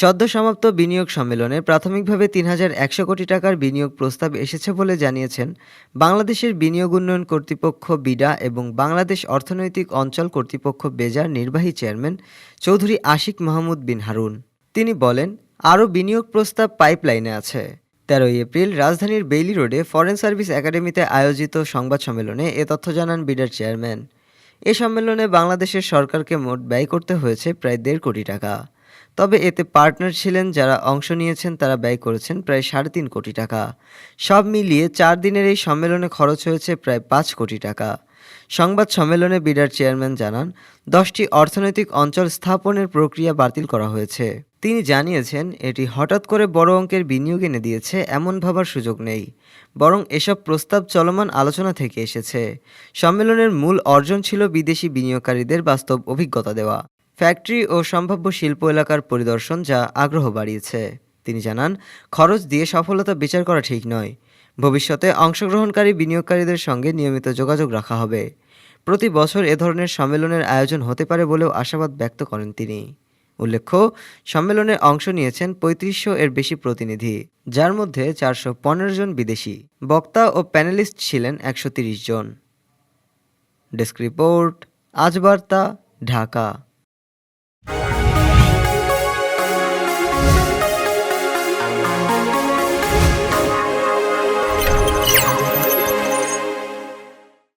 সদ্য সমাপ্ত বিনিয়োগ সম্মেলনে প্রাথমিকভাবে তিন হাজার একশো কোটি টাকার বিনিয়োগ প্রস্তাব এসেছে বলে জানিয়েছেন বাংলাদেশের বিনিয়োগ উন্নয়ন কর্তৃপক্ষ বিডা এবং বাংলাদেশ অর্থনৈতিক অঞ্চল কর্তৃপক্ষ বেজার নির্বাহী চেয়ারম্যান চৌধুরী আশিক মাহমুদ বিন হারুন। তিনি বলেন, আরও বিনিয়োগ প্রস্তাব পাইপলাইনে আছে। তেরোই এপ্রিল রাজধানীর বেইলি রোডে ফরেন সার্ভিস একাডেমিতে আয়োজিত সংবাদ সম্মেলনে এ তথ্য জানান বিডার চেয়ারম্যান। এ সম্মেলনে বাংলাদেশের সরকারকে মোট ব্যয় করতে হয়েছে প্রায় দেড় কোটি টাকা। তবে এতে পার্টনার ছিলেন, যারা অংশ নিয়েছেন, তারা ব্যয় করেছেন প্রায় সাড়ে তিন কোটি টাকা। সব মিলিয়ে চার দিনের এই সম্মেলনে খরচ হয়েছে প্রায় পাঁচ কোটি টাকা। সংবাদ সম্মেলনে বিডার চেয়ারম্যান জানান, দশটি অর্থনৈতিক অঞ্চল স্থাপনের প্রক্রিয়া বাতিল করা হয়েছে। তিনি জানিয়েছেন, এটি হঠাৎ করে বড় অঙ্কের বিনিয়োগ এনে দিয়েছে, এমন ভাবার সুযোগ নেই। বরং এসব প্রস্তাব চলমান আলোচনা থেকে এসেছে। সম্মেলনের মূল অর্জন ছিল বিদেশি বিনিয়োগকারীদের বাস্তব অভিজ্ঞতা দেওয়া। ফ্যাক্টরি ও সম্ভাব্য শিল্প এলাকার পরিদর্শন যা আগ্রহ বাড়িয়েছে। তিনি জানান, খরচ দিয়ে সফলতা বিচার করা ঠিক নয়। ভবিষ্যতে অংশগ্রহণকারী বিনিয়োগকারীদের সঙ্গে নিয়মিত যোগাযোগ রাখা হবে। প্রতি বছর এ ধরনের সম্মেলনের আয়োজন হতে পারে বলেও আশাবাদ ব্যক্ত করেন তিনি। উল্লেখ্য, সম্মেলনে অংশ নিয়েছেন পঁয়ত্রিশশো এর বেশি প্রতিনিধি, যার মধ্যে চারশো পনেরো জন বিদেশি। বক্তা ও প্যানেলিস্ট ছিলেন একশো জন। ডেস্ক রিপোর্ট আজ বার্তা ঢাকা।